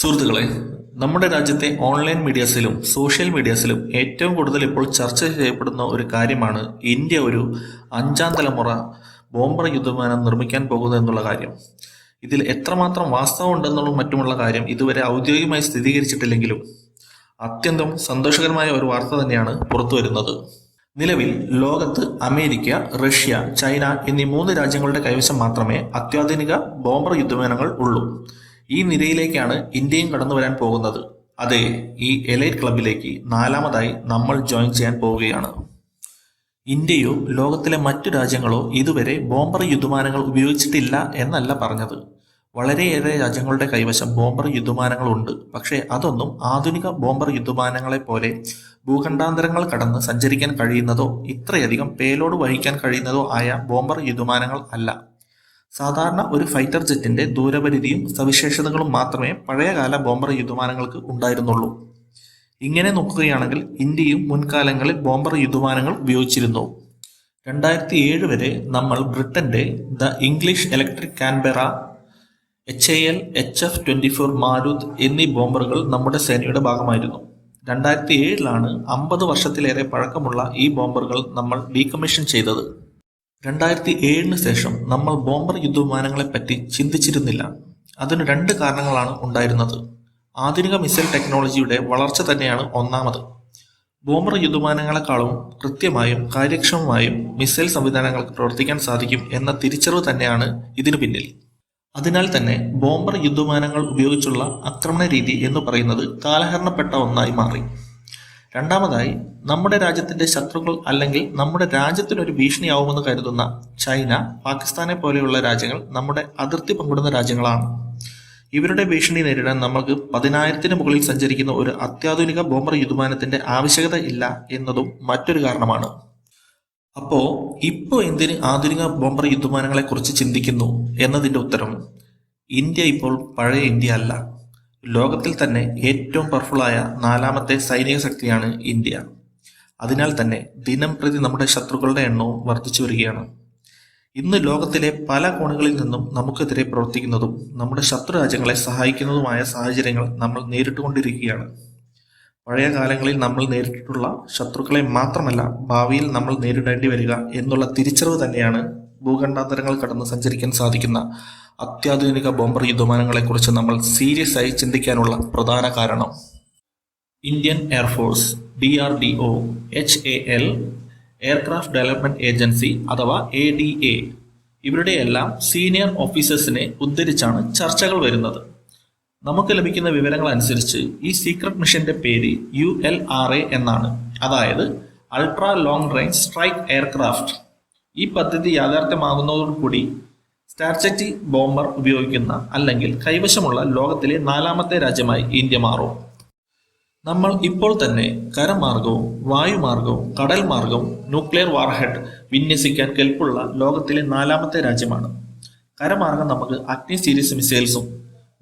സുഹൃത്തുക്കളെ നമ്മുടെ രാജ്യത്തെ ഓൺലൈൻ മീഡിയാസിലും സോഷ്യൽ മീഡിയാസിലും ഏറ്റവും കൂടുതൽ ഇപ്പോൾ ചർച്ച ചെയ്യപ്പെടുന്ന ഒരു കാര്യമാണ് ഇന്ത്യ ഒരു അഞ്ചാം തലമുറ ബോംബർ യുദ്ധവിമാനം നിർമ്മിക്കാൻ പോകുന്നു എന്നുള്ള കാര്യം. ഇതിൽ എത്രമാത്രം വാസ്തവം ഉണ്ടെന്നുള്ള മറ്റുമുള്ള കാര്യം ഇതുവരെ ഔദ്യോഗികമായി സ്ഥിരീകരിച്ചിട്ടില്ലെങ്കിലും അത്യന്തം സന്തോഷകരമായ ഒരു വാർത്ത തന്നെയാണ് പുറത്തു വരുന്നത്. നിലവിൽ ലോകത്ത് അമേരിക്ക റഷ്യ ചൈന എന്നീ മൂന്ന് രാജ്യങ്ങളുടെ കൈവശം മാത്രമേ അത്യാധുനിക ബോംബർ യുദ്ധവിമാനങ്ങൾ ഉള്ളൂ. ഈ നിരയിലേക്കാണ് ഇന്ത്യയും കടന്നു വരാൻ പോകുന്നത്. അതെ ഈ എലൈറ്റ് ക്ലബിലേക്ക് നാലാമതായി നമ്മൾ ജോയിൻ ചെയ്യാൻ പോവുകയാണ്. ഇന്ത്യയോ ലോകത്തിലെ മറ്റു രാജ്യങ്ങളോ ഇതുവരെ ബോംബർ യുദ്ധമാനങ്ങൾ ഉപയോഗിച്ചിട്ടില്ല എന്നല്ല പറഞ്ഞത്. വളരെയേറെ രാജ്യങ്ങളുടെ കൈവശം ബോംബർ യുദ്ധമാനങ്ങളുണ്ട് പക്ഷേ അതൊന്നും ആധുനിക ബോംബർ യുദ്ധമാനങ്ങളെ പോലെ ഭൂഖണ്ഡാന്തരങ്ങൾ കടന്ന് സഞ്ചരിക്കാൻ കഴിയുന്നതോ ഇത്രയധികം പേലോഡ് വഹിക്കാൻ കഴിയുന്നതോ ആയ ബോംബർ യുദ്ധമാനങ്ങൾ അല്ല. സാധാരണ ഒരു ഫൈറ്റർ ജെറ്റിന്റെ ദൂരപരിധിയും സവിശേഷതകളും മാത്രമേ പഴയകാല ബോംബർ യുദ്ധമാനങ്ങൾക്ക് ഉണ്ടായിരുന്നുള്ളൂ. ഇങ്ങനെ നോക്കുകയാണെങ്കിൽ ഇന്ത്യയും മുൻകാലങ്ങളിൽ ബോംബർ യുദ്ധമാനങ്ങൾ ഉപയോഗിച്ചിരുന്നു. രണ്ടായിരത്തി ഏഴ് വരെ നമ്മൾ ബ്രിട്ടന്റെ the English electric Canberra H A L H F twenty four Marut എന്നീ ബോംബറുകൾ നമ്മുടെ സേനയുടെ ഭാഗമായിരുന്നു. രണ്ടായിരത്തി ഏഴിലാണ് അമ്പത് വർഷത്തിലേറെ പഴക്കമുള്ള ഈ ബോംബറുകൾ നമ്മൾ ഡീകമ്മീഷൻ ചെയ്തത്. രണ്ടായിരത്തി ഏഴിന് ശേഷം നമ്മൾ ബോംബർ യുദ്ധവിമാനങ്ങളെപ്പറ്റി ചിന്തിച്ചിരുന്നില്ല. അതിന് രണ്ട് കാരണങ്ങളാണ് ഉണ്ടായിരുന്നത്. ആധുനിക മിസൈൽ ടെക്നോളജിയുടെ വളർച്ച തന്നെയാണ് ഒന്നാമത്. ബോംബർ യുദ്ധവിമാനങ്ങളെക്കാളും കൃത്യമായും കാര്യക്ഷമമായും മിസൈൽ സംവിധാനങ്ങൾക്ക് പ്രവർത്തിക്കാൻ സാധിക്കും എന്ന തിരിച്ചറിവ് തന്നെയാണ് ഇതിനു പിന്നിൽ. അതിനാൽ തന്നെ ബോംബർ യുദ്ധവിമാനങ്ങൾ ഉപയോഗിച്ചുള്ള ആക്രമണ രീതി എന്ന് പറയുന്നത് കാലഹരണപ്പെട്ട ഒന്നായി മാറി. രണ്ടാമതായി നമ്മുടെ രാജ്യത്തിന്റെ ശത്രുക്കൾ അല്ലെങ്കിൽ നമ്മുടെ രാജ്യത്തിനൊരു ഭീഷണിയാവുമെന്ന് കരുതുന്ന ചൈന പാകിസ്ഥാനെ പോലെയുള്ള രാജ്യങ്ങൾ നമ്മുടെ അതിർത്തി പങ്കിടുന്ന രാജ്യങ്ങളാണ്. ഇവരുടെ ഭീഷണി നേരിടാൻ നമ്മൾക്ക് പതിനായിരത്തിന് മുകളിൽ സഞ്ചരിക്കുന്ന ഒരു അത്യാധുനിക ബോംബർ യുദ്ധമാനത്തിന്റെ ആവശ്യകത ഇല്ല എന്നതും മറ്റൊരു കാരണമാണ്. അപ്പോ ഇപ്പോ എന്തിന് ആധുനിക ബോംബർ യുദ്ധമാനങ്ങളെ കുറിച്ച് ചിന്തിക്കുന്നു എന്നതിന്റെ ഉത്തരം ഇന്ത്യ ഇപ്പോൾ പഴയ ഇന്ത്യ അല്ല. ലോകത്തിൽ തന്നെ ഏറ്റവും പവർഫുള്ളായ നാലാമത്തെ സൈനിക ശക്തിയാണ് ഇന്ത്യ. അതിനാൽ തന്നെ ദിനം പ്രതി നമ്മുടെ ശത്രുക്കളുടെ എണ്ണവും വർദ്ധിച്ചു വരികയാണ്. ഇന്ന് ലോകത്തിലെ പല കോണുകളിൽ നിന്നും നമുക്കെതിരെ പ്രവർത്തിക്കുന്നതും നമ്മുടെ ശത്രു രാജ്യങ്ങളെ സഹായിക്കുന്നതുമായ സാഹചര്യങ്ങൾ നമ്മൾ നേരിട്ടുകൊണ്ടിരിക്കുകയാണ്. പഴയ കാലങ്ങളിൽ നമ്മൾ നേരിട്ടിട്ടുള്ള ശത്രുക്കളെ മാത്രമല്ല ഭാവിയിൽ നമ്മൾ നേരിടേണ്ടി വരിക എന്നുള്ള തിരിച്ചറിവ് തന്നെയാണ് ഭൂഖണ്ഡാന്തരങ്ങൾ കടന്ന് സഞ്ചരിക്കാൻ സാധിക്കുന്ന അത്യാധുനിക ബോംബർ യുദ്ധമാനങ്ങളെക്കുറിച്ച് നമ്മൾ സീരിയസ് ആയി ചിന്തിക്കാനുള്ള പ്രധാന കാരണം. Indian air force D R D O H A L aircraft development agency അഥവാ എ ഡി എ. ഇവരുടെയെല്ലാം സീനിയർ ഓഫീസേഴ്സിനെ ഉദ്ധരിച്ചാണ് ചർച്ചകൾ വരുന്നത്. നമുക്ക് ലഭിക്കുന്ന വിവരങ്ങൾ അനുസരിച്ച് ഈ സീക്രട്ട് മിഷന്റെ പേര് യു എൽ ആർ എ എന്നാണ്. അതായത് ultra long range strike aircraft. ഈ പദ്ധതി യാഥാർത്ഥ്യമാകുന്നതോടുകൂടി സ്റ്റാർചറ്റി ബോംബർ ഉപയോഗിക്കുന്ന അല്ലെങ്കിൽ കൈവശമുള്ള ലോകത്തിലെ നാലാമത്തെ രാജ്യമായി ഇന്ത്യ മാറും. നമ്മൾ ഇപ്പോൾ തന്നെ കരമാർഗവും വായുമാർഗവും കടൽ മാർഗവും ന്യൂക്ലിയർ വാർഹെഡ് വിന്യസിക്കാൻ കെൽപ്പുള്ള ലോകത്തിലെ നാലാമത്തെ രാജ്യമാണ്. കരമാർഗം നമുക്ക് അഗ്നി സീരീസ് മിസൈൽസും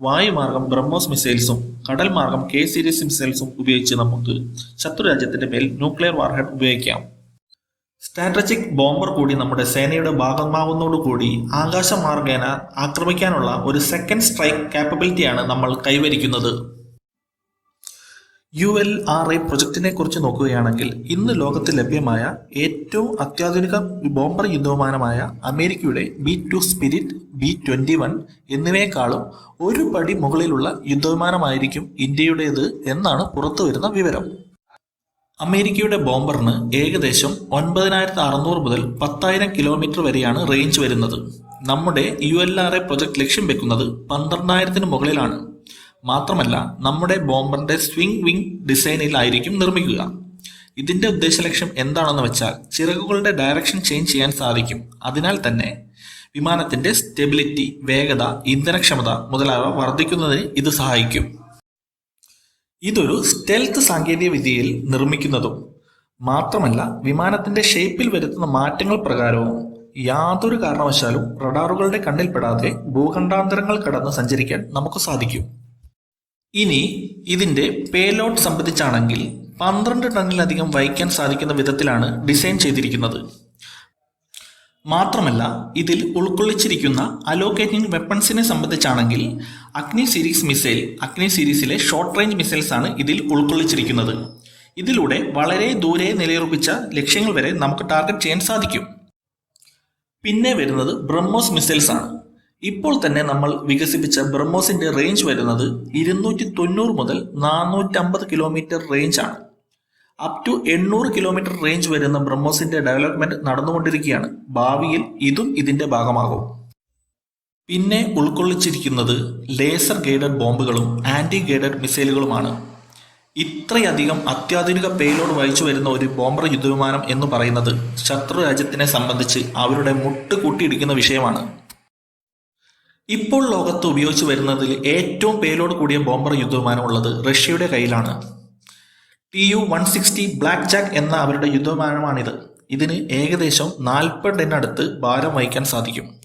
വായുമാർഗം ബ്രഹ്മോസ് മിസൈൽസും കടൽ മാർഗം കെ സീരീസ് മിസൈൽസും ഉപയോഗിച്ച് നമുക്ക് ശത്രുരാജ്യത്തിന്റെ മേൽ ന്യൂക്ലിയർ വാർഹെഡ് ഉപയോഗിക്കാം. സ്ട്രാറ്റജിക് ബോംബർ കൂടി നമ്മുടെ സേനയുടെ ഭാഗമാവുന്നതോടുകൂടി ആകാശമാർഗേന ആക്രമിക്കാനുള്ള ഒരു സെക്കൻഡ് സ്ട്രൈക്ക് കാപ്പബിലിറ്റിയാണ് നമ്മൾ കൈവരിക്കുന്നത്. യു എൽ ആർ ഐ പ്രൊജക്ടിനെ കുറിച്ച് നോക്കുകയാണെങ്കിൽ ഇന്ന് ലോകത്ത് ലഭ്യമായ ഏറ്റവും അത്യാധുനിക ബോംബർ യുദ്ധവിമാനമായ അമേരിക്കയുടെ B two spirit B twenty one എന്നിവയെക്കാളും ഒരു പടി മുകളിലുള്ള യുദ്ധവിമാനമായിരിക്കും ഇന്ത്യയുടേത് എന്നാണ് പുറത്തുവരുന്ന വിവരം. അമേരിക്കയുടെ ബോംബറിന് ഏകദേശം ഒൻപതിനായിരത്തി അറുന്നൂറ് മുതൽ പത്തായിരം കിലോമീറ്റർ വരെയാണ് റേഞ്ച് വരുന്നത്. നമ്മുടെ U L R A project ലക്ഷ്യം വെക്കുന്നത് പന്ത്രണ്ടായിരത്തിന് മുകളിലാണ്. മാത്രമല്ല നമ്മുടെ ബോംബറിന്റെ സ്വിംഗ് വിംഗ് ഡിസൈനിലായിരിക്കും നിർമ്മിക്കുക. ഇതിന്റെ ഉദ്ദേശ ലക്ഷ്യം എന്താണെന്ന് വെച്ചാൽ ചിറകുകളുടെ ഡയറക്ഷൻ ചേഞ്ച് ചെയ്യാൻ സാധിക്കും. അതിനാൽ തന്നെ വിമാനത്തിന്റെ സ്റ്റെബിലിറ്റി വേഗത ഇന്ധനക്ഷമത മുതലായവ വർദ്ധിക്കുന്നതിന് ഇത് സഹായിക്കും. ഇതൊരു സ്റ്റെൽത്ത് സാങ്കേതിക വിദ്യയിൽ നിർമ്മിക്കുന്നതും മാത്രമല്ല വിമാനത്തിന്റെ ഷേപ്പിൽ വരുത്തുന്ന മാറ്റങ്ങൾ പ്രകാരവും യാതൊരു കാരണവശാലും റഡാറുകളുടെ കണ്ണിൽപ്പെടാതെ ഭൂഖണ്ഡാന്തരങ്ങൾ കടന്ന് സഞ്ചരിക്കാൻ നമുക്ക് സാധിക്കും. ഇനി ഇതിന്റെ പേലോഡ് സംബന്ധിച്ചാണെങ്കിൽ പന്ത്രണ്ട് ടണ്ണിലധികം വഹിക്കാൻ സാധിക്കുന്ന വിധത്തിലാണ് ഡിസൈൻ ചെയ്തിരിക്കുന്നത്. മാത്രമല്ല ഇതിൽ ഉൾക്കൊള്ളിച്ചിരിക്കുന്ന അലോക്കേറ്റിംഗ് വെപ്പൺസിനെ സംബന്ധിച്ചാണെങ്കിൽ അഗ്നി സീരീസ് മിസൈൽ അഗ്നി സീരീസിലെ ഷോർട്ട് റേഞ്ച് മിസൈൽസ് ആണ് ഇതിൽ ഉൾക്കൊള്ളിച്ചിരിക്കുന്നത്. ഇതിലൂടെ വളരെ ദൂരെ നിലയുറപ്പിച്ച ലക്ഷ്യങ്ങൾ വരെ നമുക്ക് ടാർഗറ്റ് ചെയ്യാൻ സാധിക്കും. പിന്നെ വരുന്നത് ബ്രഹ്മോസ് മിസൈൽസ് ആണ്. ഇപ്പോൾ തന്നെ നമ്മൾ വികസിപ്പിച്ച ബ്രഹ്മോസിന്റെ റേഞ്ച് വരുന്നത് ഇരുന്നൂറ്റി തൊണ്ണൂറ് മുതൽ നാനൂറ്റമ്പത് കിലോമീറ്റർ റേഞ്ച് ആണ്. അപ് ടു എണ്ണൂറ് കിലോമീറ്റർ റേഞ്ച് വരുന്ന ബ്രഹ്മോസിന്റെ ഡെവലപ്മെന്റ് നടന്നുകൊണ്ടിരിക്കുകയാണ്. ഭാവിയിൽ ഇതും ഇതിന്റെ ഭാഗമാകും. പിന്നെ ഉൾക്കൊള്ളിച്ചിരിക്കുന്നത് ലേസർ ഗൈഡഡ് ബോംബുകളും ആന്റി ഗൈഡഡ് മിസൈലുകളുമാണ്. ഇത്രയധികം അത്യാധുനിക പേലോഡ് വഹിച്ചു വരുന്ന ഒരു ബോംബർ യുദ്ധവിമാനം എന്ന് പറയുന്നത് ശത്രു രാജ്യത്തിനെ സംബന്ധിച്ച് അവരുടെ മുട്ട് കൂട്ടിയിടിക്കുന്ന വിഷയമാണ്. ഇപ്പോൾ ലോകത്ത് ഉപയോഗിച്ചു വരുന്നതിൽ ഏറ്റവും പേലോഡ് കൂടിയ ബോംബർ യുദ്ധവിമാനം ഉള്ളത് റഷ്യയുടെ കയ്യിലാണ്. T U one sixty black jack എന്ന അവരുടെ യുദ്ധവിമാനമാണിത്. ഇതിന് ഏകദേശം നാൽപ്പതിനടുത്ത് ഭാരം വഹിക്കാൻ സാധിക്കും.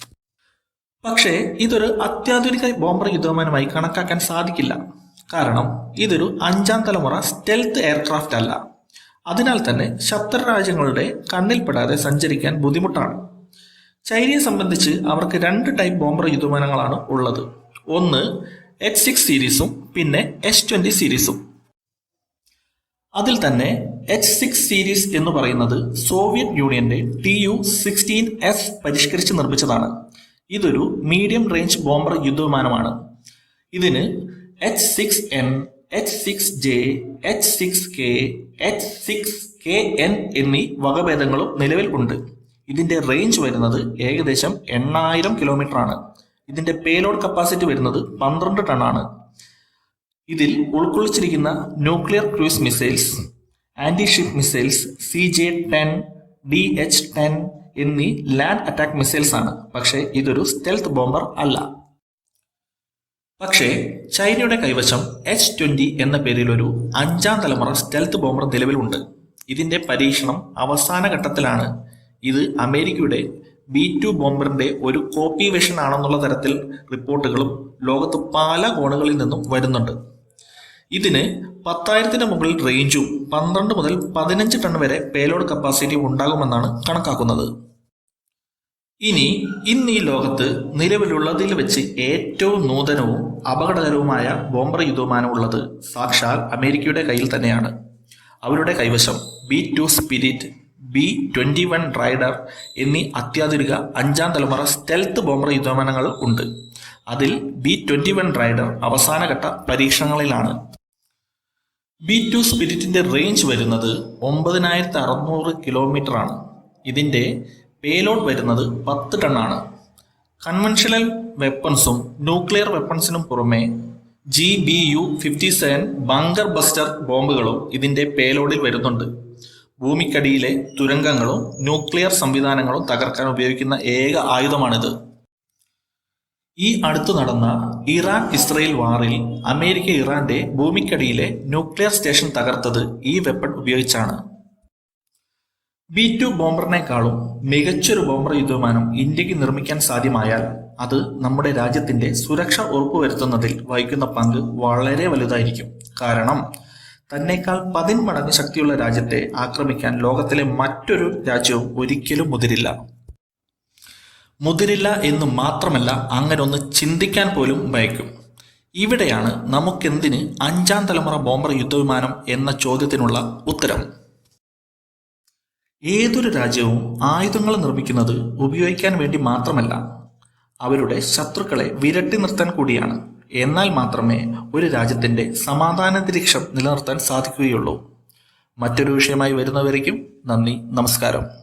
പക്ഷേ ഇതൊരു അത്യാധുനിക ബോംബർ യുദ്ധവിമാനമായി കണക്കാക്കാൻ സാധിക്കില്ല. കാരണം ഇതൊരു അഞ്ചാം തലമുറ സ്റ്റെൽത്ത് എയർക്രാഫ്റ്റ് അല്ല. അതിനാൽ തന്നെ ശത്രു രാജ്യങ്ങളുടെ കണ്ണിൽപ്പെടാതെ സഞ്ചരിക്കാൻ ബുദ്ധിമുട്ടാണ്. ചൈനയെ സംബന്ധിച്ച് അവർക്ക് രണ്ട് ടൈപ്പ് ബോംബർ യുദ്ധവിമാനങ്ങളാണ് ഉള്ളത്. ഒന്ന് എച്ച് സിക്സ് സീരീസും പിന്നെ എച്ച് ട്വന്റി സീരീസും അതിൽ തന്നെ എച്ച് സിക്സ് സീരീസ് എന്ന് പറയുന്നത് സോവിയറ്റ് യൂണിയന്റെ ടി യു സിക്സ്റ്റീൻ എസ് പരിഷ്കരിച്ച് നിർമ്മിച്ചതാണ്. ഇതൊരു മീഡിയം റേഞ്ച് ബോംബർ യുദ്ധവിമാനമാണ്. ഇതിന് H six M H six J H six K H six K N എന്നീ വകഭേദങ്ങളും നിലവിൽ ഉണ്ട്. ഇതിന്റെ റേഞ്ച് വരുന്നത് ഏകദേശം എണ്ണായിരം കിലോമീറ്റർ ആണ് ഇതിന്റെ പേലോഡ് കപ്പാസിറ്റി വരുന്നത് പന്ത്രണ്ട് ടൺ ആണ് ഇതിൽ ഉൾക്കൊള്ളിച്ചിരിക്കുന്ന nuclear cruise missiles anti ship missiles C J ten D H ten എന്നീ ലാൻഡ് അറ്റാക്ക് മിസൈൽസ് ആണ്. പക്ഷേ ഇതൊരു സ്റ്റെൽത്ത് ബോംബർ അല്ല. പക്ഷേ ചൈനയുടെ കൈവശം എച്ച് ട്വന്റി എന്ന പേരിൽ ഒരു അഞ്ചാം തലമുറ സ്റ്റെൽത്ത് ബോംബർ നിലവിലുണ്ട് ഇതിന്റെ പരീക്ഷണം അവസാന ഘട്ടത്തിലാണ്. ഇത് അമേരിക്കയുടെ ബി ടു ബോംബറിന്റെ ഒരു കോപ്പി വെർഷൻ ആണെന്നുള്ള തരത്തിൽ റിപ്പോർട്ടുകളും ലോകത്ത് പല കോണുകളിൽ നിന്നും വരുന്നുണ്ട്. ഇതിന് പത്തായിരത്തിന് മുകളിൽ റേഞ്ചും പന്ത്രണ്ട് മുതൽ പതിനഞ്ച് ടൺ വരെ പേലോഡ് കപ്പാസിറ്റിയും ഉണ്ടാകുമെന്നാണ് കണക്കാക്കുന്നത്. ഇനി ഇന്ന് ഈ ലോകത്ത് നിലവിലുള്ളതിൽ വെച്ച് ഏറ്റവും നൂതനവും അപകടകരവുമായ ബോംബർ യുദ്ധമാനമുള്ളത് സാക്ഷാൽ അമേരിക്കയുടെ കയ്യിൽ തന്നെയാണ്. അവരുടെ കൈവശം B two spirit B twenty one raider എന്നീ അത്യാധുനിക അഞ്ചാം തലമുറ സ്റ്റെൽത്ത് ബോംബർ യുദ്ധമാനങ്ങൾ ഉണ്ട്. അതിൽ ബി ട്വന്റി വൺ റൈഡർ അവസാനഘട്ട പരീക്ഷണങ്ങളിലാണ്. ബി ടു സ്പിരിറ്റിന്റെ റേഞ്ച് വരുന്നത് ഒമ്പതിനായിരത്തി അറുന്നൂറ് കിലോമീറ്റർ ആണ് ഇതിന്റെ പേലോഡ് വരുന്നത് പത്ത് ടണ്ണാണ്. കൺവെൻഷണൽ വെപ്പൺസും ന്യൂക്ലിയർ വെപ്പൺസിനും പുറമെ G B U fifty seven bunker buster ബോംബുകളും ഇതിന്റെ പേലോഡിൽ വരുന്നുണ്ട്. ഭൂമിക്കടിയിലെ തുരങ്കങ്ങളും ന്യൂക്ലിയർ സംവിധാനങ്ങളും തകർക്കാൻ ഉപയോഗിക്കുന്ന ഏക ആയുധമാണിത്. ഈ അടുത്തു നടന്ന ഇറാൻ ഇസ്രയേൽ വാറിൽ അമേരിക്ക ഇറാന്റെ ഭൂമിക്കടിയിലെ ന്യൂക്ലിയർ സ്റ്റേഷൻ തകർത്തത് ഈ വെപ്പൺ ഉപയോഗിച്ചാണ്. ബി ടു ബോംബറിനേക്കാളും മികച്ചൊരു ബോംബർ യുദ്ധവിമാനം ഇന്ത്യയ്ക്ക് നിർമ്മിക്കാൻ സാധ്യമായാൽ അത് നമ്മുടെ രാജ്യത്തിന്റെ സുരക്ഷ ഉറപ്പുവരുത്തുന്നതിൽ വഹിക്കുന്ന പങ്ക് വളരെ വലുതായിരിക്കും. കാരണം തന്നെക്കാൾ പതിന്മടങ്ങ് ശക്തിയുള്ള രാജ്യത്തെ ആക്രമിക്കാൻ ലോകത്തിലെ മറ്റൊരു രാജ്യവും ഒരിക്കലും മുതിരില്ല. മുതിരില്ല എന്ന് മാത്രമല്ല അങ്ങനെ ഒന്ന് ചിന്തിക്കാൻ പോലും ഭയക്കും. ഇവിടെയാണ് നമുക്കെന്തിന് അഞ്ചാം തലമുറ ബോംബർ യുദ്ധവിമാനം എന്ന ചോദ്യത്തിനുള്ള ഉത്തരം. ഏതൊരു രാജ്യവും ആയുധങ്ങൾ നിർമ്മിക്കുന്നത് ഉപയോഗിക്കാൻ വേണ്ടി മാത്രമല്ല അവരുടെ ശത്രുക്കളെ വിരട്ടി നിർത്താൻ കൂടിയാണ്. എന്നാൽ മാത്രമേ ഒരു രാജ്യത്തിന്റെ സമാധാനാന്തരീക്ഷം നിലനിർത്താൻ സാധിക്കുകയുള്ളൂ. മറ്റൊരു വിഷയമായി വരുന്നവരേക്കും നന്ദി നമസ്കാരം.